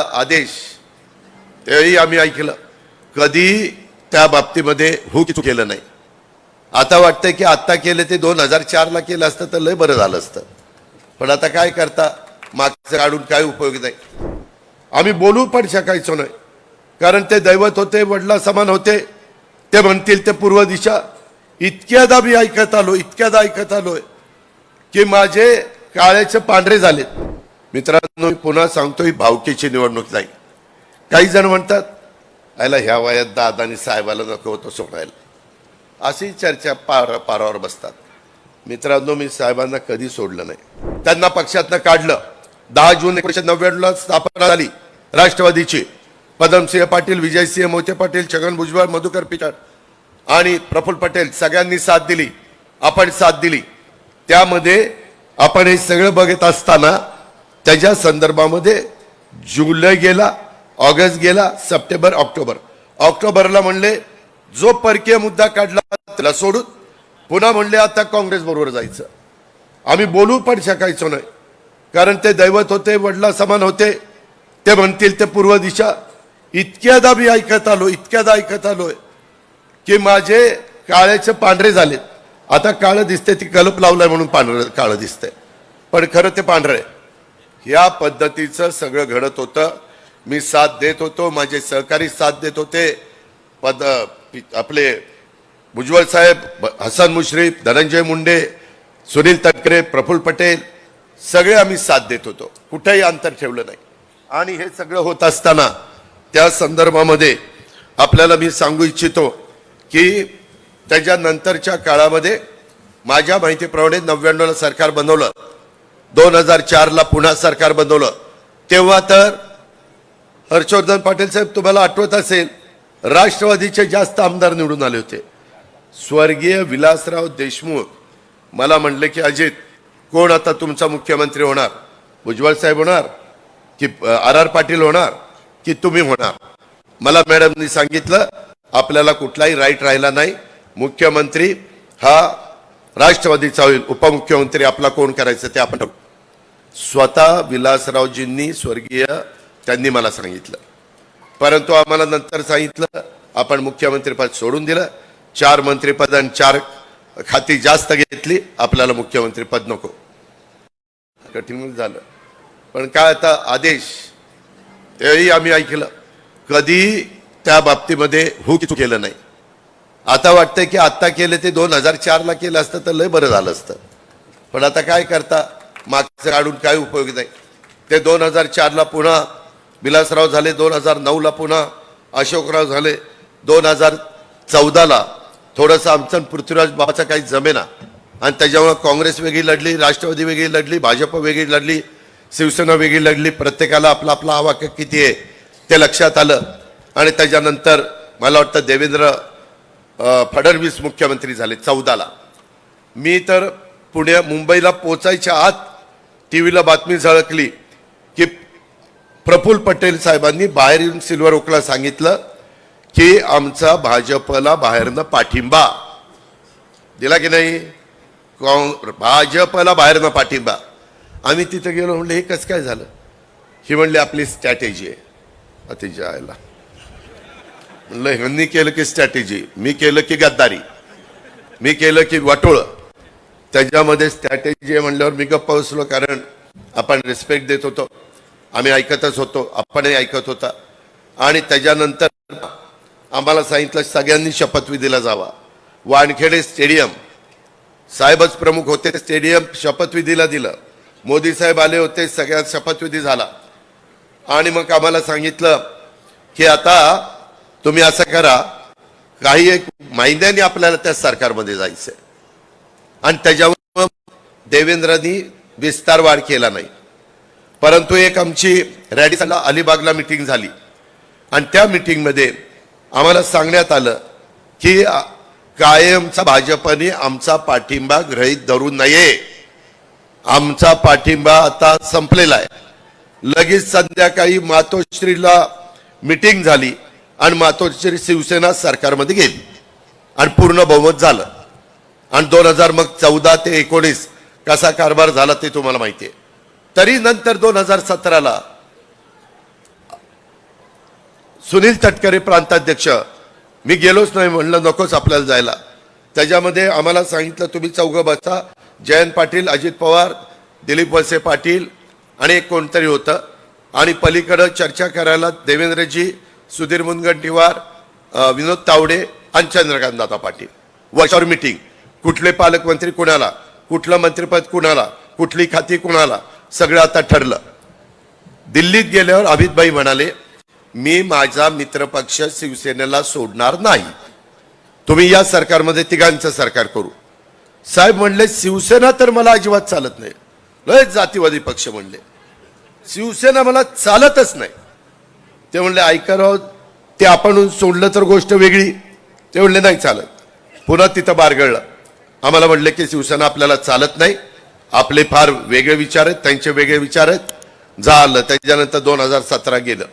आदेश. तेही आम्ही ऐकलं. कधी त्या बाबतीमध्ये हुक केलं नाही. आता वाटतंय की आत्ता केलं ते दोन हजार चारला केलं असतं तर लय बरं झालं असतं. पण आता काय करता? मागचं काढून काय उपयोग नाही. आम्ही बोलू पण शकायचो नाही. कारण ते दैवत होते वडला समान होते. ते म्हणतील ते पूर्व दिशा. इतक्यादा मी ऐकत आलो इतक्यादा ऐकत आलोय की माझे काळ्याचे पांढरे झालेत. मित्रांनो मी पुन्हा सांगतो ही भावकीची निवडणूक नाही. काही जण म्हणतात आयला ह्या वयात दादानी साहेबाला नको होतं सोडायला. अशी चर्चा पार पारावर बसतात. मित्रांनो मी साहेबांना कधी सोडलं नाही. त्यांना पक्षातनं काढलं. दहा जून एकोणीशे नव्याण्णवला स्थापना झाली राष्ट्रवादीची. पदमसिंह पाटील विजयसिंह मोहिते पाटील छगन भुजबळ मधुकर पिचड आणि प्रफुल्ल पटेल सगळ्यांनी साथ दिली. आपण साथ दिली. त्यामध्ये आपण हे सगळं बघत असताना त्याच्या संदर्भामध्ये जुलै गेला ऑगस्ट गेला सप्टेंबर ऑक्टोबर. ऑक्टोबरला म्हणले जो परकीय मुद्दा काढला त्याला सोडून पुन्हा म्हणले आता काँग्रेस बरोबर जायचं. आम्ही बोलू पण शकायचो नाही. कारण ते दैवत होते वडला समान होते. ते म्हणतील ते पूर्व दिशा. इतक्यादा मी ऐकत आलो इतक्यादा ऐकत आलोय की माझे काळ्याचे पांढरे झालेत. आता काळं दिसते ती कलप लावलाय म्हणून पांढरं काळं दिसतंय. पण खरं ते पांढरं आहे. या पद्धतीचं सगळं घडत होतं. मी साथ देत होतो माझे सहकारी साथ देत होते. पद आपले भुजबळ साहेब हसन मुश्रीफ धनंजय मुंडे सुनील तटकरे प्रफुल्ल पटेल सगळे आम्ही साथ देत होतो. कुठेही अंतर ठेवलं नाही. आणि हे सगळं होत असताना त्या संदर्भामध्ये आपल्याला मी सांगू इच्छितो की त्याच्या नंतरच्या काळामध्ये माझ्या माहितीप्रमाणे नव्याण्णवला सरकार बनवलं. दोन हजार चारला पुन्हा सरकार बनवलं. तेव्हा तर हर्षवर्धन पाटील साहेब तुम्हाला आठवत असेल राष्ट्रवादीचे जास्त आमदार निवडून आले होते. स्वर्गीय विलासराव देशमुख मला म्हणले की अजित कोण आता तुमचा मुख्यमंत्री होणार? भुजबळ साहेब होणार? की आर आर पाटील होणार? की तुम्ही होणार? मला मॅडमनी सांगितलं आपल्याला कुठलाही राईट राहिला नाही. मुख्यमंत्री हा राष्ट्रवादीचा होईल. उपमुख्यमंत्री आपला कोण करायचं ते आपण ठरवू स्वतः विलासरावजींनी स्वर्गीय त्यांनी मला सांगितलं. परंतु आम्हाला नंतर सांगितलं आपण मुख्यमंत्रीपद सोडून दिलं. चार मंत्रिपद आणि चार खाती जास्त घेतली आपल्याला मुख्यमंत्रीपद नको. कठीण झालं. पण काय आता आदेश तेही आम्ही ऐकलं. कधी त्या बाबतीमध्ये हो की केलं नाही. आता वाटतंय की आत्ता केलं ते दोन हजार चारला केलं असतं तर लय बरं झालं असतं. पण आता काय करता? मागचं काढून काय उपयोग नाही. ते दोन हजार चारला पुन्हा विलासराव झाले दोन हजार नऊला पुन्हा अशोकराव झाले दोन हजार चौदाला थोडंसं आमचं पृथ्वीराज बाबाचा काही जमेना. आणि त्याच्यामुळे काँग्रेस वेगळी लढली राष्ट्रवादी वेगळी लढली भाजप वेगळी लढली शिवसेना वेगळी लढली. प्रत्येकाला आपला आपला आवाक्य किती आहे ते लक्षात आलं. आणि त्याच्यानंतर मला वाटतं देवेंद्र फडणवीस मुख्यमंत्री झाले चौदाला. मी तर पुण्या मुंबईला पोचायच्या आत टी व्हीला बातमी झळकली की प्रफुल्ल पटेल साहेबांनी बाहेर येऊन सिल्वर ओकला सांगितलं की आमचा भाजपला बाहेरनं पाठिंबा. दिला की नाही? भाजपला बाहेरनं पाठिंबा. आम्ही तिथं गेलो म्हणलं हे कसं काय झालं? ही म्हणली आपली स्ट्रॅटेजी आहे. अतिशय आयला. म्हणलं ह्यांनी केलं की स्ट्रॅटेजी मी केलं की गद्दारी. मी केलं की वाटोळं. त्याच्यामध्ये स्ट्रॅटेजी म्हणल्यावर मी गप्प बसलो कारण आपण रिस्पेक्ट देत होतो. आम्ही ऐकतच होतो आपणही ऐकत होता. आणि त्याच्यानंतर आम्हाला सांगितलं सगळ्यांनी शपथविधीला जावा. वानखेडे स्टेडियम साहेबच प्रमुख होते स्टेडियम शपथविधीला दिलं. मोदी साहेब आले होते सगळ्यात शपथविधी झाला. आणि मग आम्हाला सांगितलं की आता तुम्ही असं करा काही एक महिन्याने आपल्याला त्या सरकारमध्ये जायचंय. आणि त्याच्यावर देवेंद्रांनी विस्तार वाढ केला नाही. परंतु एक आमची रॅडिसला अलिबागला मिटिंग झाली. आणि त्या मिटिंगमध्ये आम्हाला सांगण्यात आलं की कायमचा भाजपने आमचा पाठिंबा ग्रहित धरू नये. आमचा पाठिंबा आता संपलेला आहे. लगेच संध्याकाळी मातोश्रीला मिटिंग झाली आणि मातोश्री शिवसेना सरकारमध्ये गेली आणि पूर्ण बहुमत झालं. आणि दोन हजार मग चौदा ते एकोणीस कसा कारभार झाला ते तुम्हाला माहिती आहे. तरी नंतर दोन हजार सतराला सुनील तटकरे प्रांताध्यक्ष मी गेलोच नाही म्हणलं नकोच आपल्याला जायला. त्याच्यामध्ये आम्हाला सांगितलं तुम्ही चौघं बसा. जयंत पाटील अजित पवार दिलीप वळसे पाटील आणि एक कोणतरी होतं. आणि पलीकडं चर्चा करायला देवेंद्रजी सुधीर मुनगंटीवार विनोद तावडे आणि चंद्रकांत दादा पाटील. वर्षावर मिटिंग कुठले पालकमंत्री कुणाला कुठलं मंत्रिपद कुणाला कुठली खाती कुणाला सगळं आता ठरलं. दिल्लीत गेल्यावर अमितभाई म्हणाले मी माझा मित्रपक्ष शिवसेनेला सोडणार नाही. तुम्ही या सरकारमध्ये तिघांचं सरकार करू. साहेब म्हणले शिवसेना तर मला अजिबात चालत नाही. लय जातीवादी पक्ष म्हणले. शिवसेना मला चालतच नाही. ते म्हणले ऐका ते आपण सोडलं तर गोष्ट वेगळी. ते म्हणले नाही चालत. पुन्हा तिथं बारगळलं. आम्हाला म्हटलं की शिवसेना आपल्याला चालत नाही. आपले फार वेगळे विचार आहेत त्यांचे वेगळे विचार आहेत. झालं त्याच्यानंतर दोन हजार सतरा गेलं.